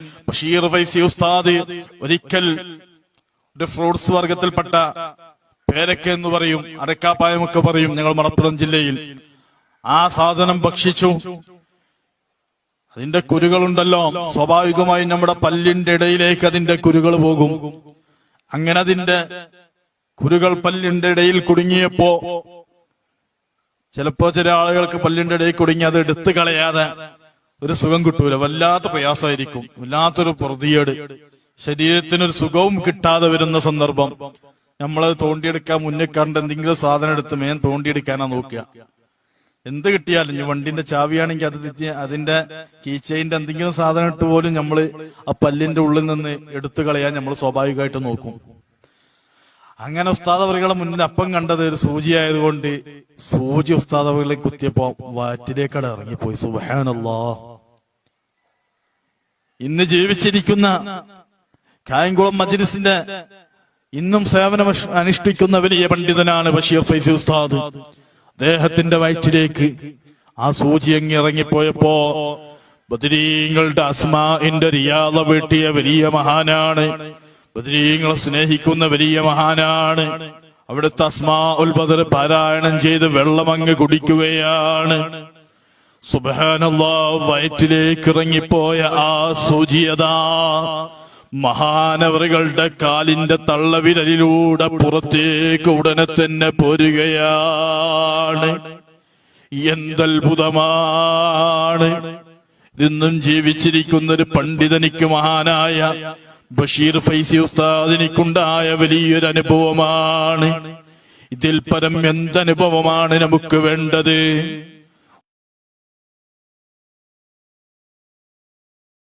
ബഷീർ ഫൈസി ഉസ്താദ് ഒരിക്കൽ ഒരു ഫ്രൂട്ട്സ് വർഗത്തിൽപ്പെട്ട പേരക്ക എന്ന് പറയും അരക്കാപ്പായമൊക്കെ പറയും ഞങ്ങൾ മലപ്പുറം ജില്ലയിൽ. ആ സാധനം ഭക്ഷിച്ചു. അതിന്റെ കുരുകളുണ്ടല്ലോ. സ്വാഭാവികമായി നമ്മുടെ പല്ലിന്റെ ഇടയിലേക്ക് അതിന്റെ കുരുകൾ പോകും. അങ്ങനെ അതിന്റെ കുരുകൾ പല്ലിന്റെ ഇടയിൽ കുടുങ്ങിയപ്പോ ചിലപ്പോ ചില ആളുകൾക്ക് പല്ലിന്റെ ഇടയിൽ കുടുങ്ങി അത് എടുത്തു കളയാതെ ഒരു സുഖം കിട്ടൂല. വല്ലാത്ത പ്രയാസമായിരിക്കും വല്ലാത്തൊരു പ്രതിയേട് ശരീരത്തിനൊരു സുഖവും കിട്ടാതെ വരുന്ന സന്ദർഭം. നമ്മളത് തോണ്ടിയെടുക്കാൻ മുന്നേ കണ്ട എന്തെങ്കിലും സാധനം എടുത്ത് മേൻ തോണ്ടിയെടുക്കാനാ നോക്കുക. എന്ത് കിട്ടിയാലും ഇനി വണ്ടിന്റെ ചാവിയാണെങ്കിൽ അത് അതിന്റെ കീച്ചെയിന്റെ എന്തെങ്കിലും സാധനം ഇട്ട് പോലും നമ്മൾ ആ പല്ലിന്റെ ഉള്ളിൽ നിന്ന് എടുത്തു കളയാൻ നമ്മൾ സ്വാഭാവികമായിട്ട് നോക്കും. അങ്ങനെ ഉസ്താദവറികളെ മുന്നിൽ അപ്പം കണ്ടത് ഒരു സൂചി ആയതുകൊണ്ട് സൂചി ഉസ്താദവറികളെ കുത്തിയപ്പോ വാറ്റിലേക്കട ഇറങ്ങിപ്പോയി. സുബഹാനല്ലാ. ഇന്ന് ജീവിച്ചിരിക്കുന്ന കായംകുളം മജ്ലിസിന്റെ ഇന്നും സേവനം അനുഷ്ഠിക്കുന്ന വലിയ പണ്ഡിതനാണ് ബഷീർ ഫൈസി ഉസ്താദ്. അദ്ദേഹത്തിന്റെ വയറ്റിലേക്ക് ആ സൂചി അങ്ങ് ഇറങ്ങിപ്പോയപ്പോ ബദരീങ്ങളുടെ അസ്മാന്റെ റിയാദ വീട്ടിയ വലിയ മഹാനാണ് ബദരീങ്ങളെ സ്നേഹിക്കുന്ന വലിയ മഹാനാണ്. അവിടുത്തെ അസ്മാ ഉൽ ബദർ പാരായണം ചെയ്ത് വെള്ളമങ്ങ് കുടിക്കുകയാണ്. സുബഹാനല്ലാ വയറ്റിലേക്ക് ഇറങ്ങിപ്പോയ ആ സൂചിയത മഹാനവറുകളുടെ കാലിന്റെ തള്ളവിരലിലൂടെ പുറത്തേക്ക് ഉടനെ തന്നെ പോരുകയാണ്. എന്തത്ഭുതമാണ്. ഇന്നും ജീവിച്ചിരിക്കുന്ന ഒരു പണ്ഡിതനിക്ക് മഹാനായ ബഷീർ ഫൈസി ഉസ്താദിനിക്കുണ്ടായ വലിയൊരു അനുഭവമാണ് ഇതിൽ പരം എന്തനുഭവമാണ് നമുക്ക് വേണ്ടത്?